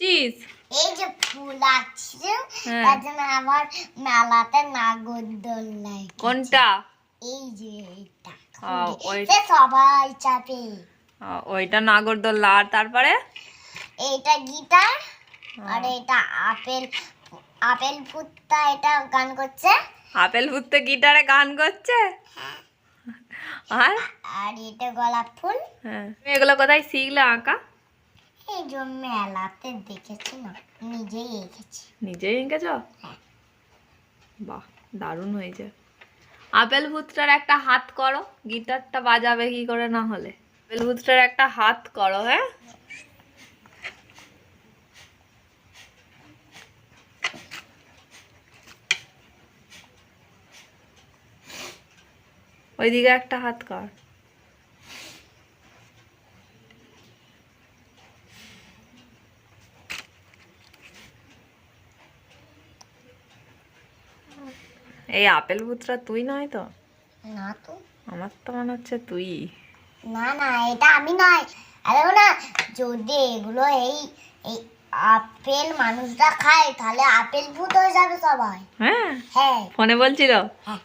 Cheese এই যে ফুল আছে হ্যাঁ। তার জন্য আমার মেলাতে নাগরদোল্লাই কোনটা? এই যে এইটা। সে সবাই চাপে। আহ, ওইটা নাগরদোল্লা আর তারপরে? এইটা গিটার হ্যাঁ। আর এটা আপেল আপেল ফুটটা এটা গান করছে। আপেল ফুটতে গিটারে গান করছে? আর? আর এটা গোলাপ ফুল। হ্যাঁ। এগুলো কোথায় শিখলে আঁকা? এই যে মেলাতে দেখেছি না নিজেই এঁকেছি। নিজেই এঁকেছ? হ্যাঁ। বাহ দারুণ হয়েছে। আপেল ভূতটার একটা হাত করো গিটারটা বাজাবে কি করে না হলে। আপেল ভূতটার একটা হাত করো হ্যাঁ? ওইদিকে একটা হাত কর। এই আপেল ভূতটা তুই নয় তো? না তো। আমার তো মনে হচ্ছে তুই। না না এটা আমি নয়। আরে না যদি এগুলো এই এই আপেল মানুষরা খায় তাহলে আপেল ভূত হয়ে যাবে সবাই। হ্যাঁ? হ্যাঁ। ফোনে বলছিল? হ্যাঁ।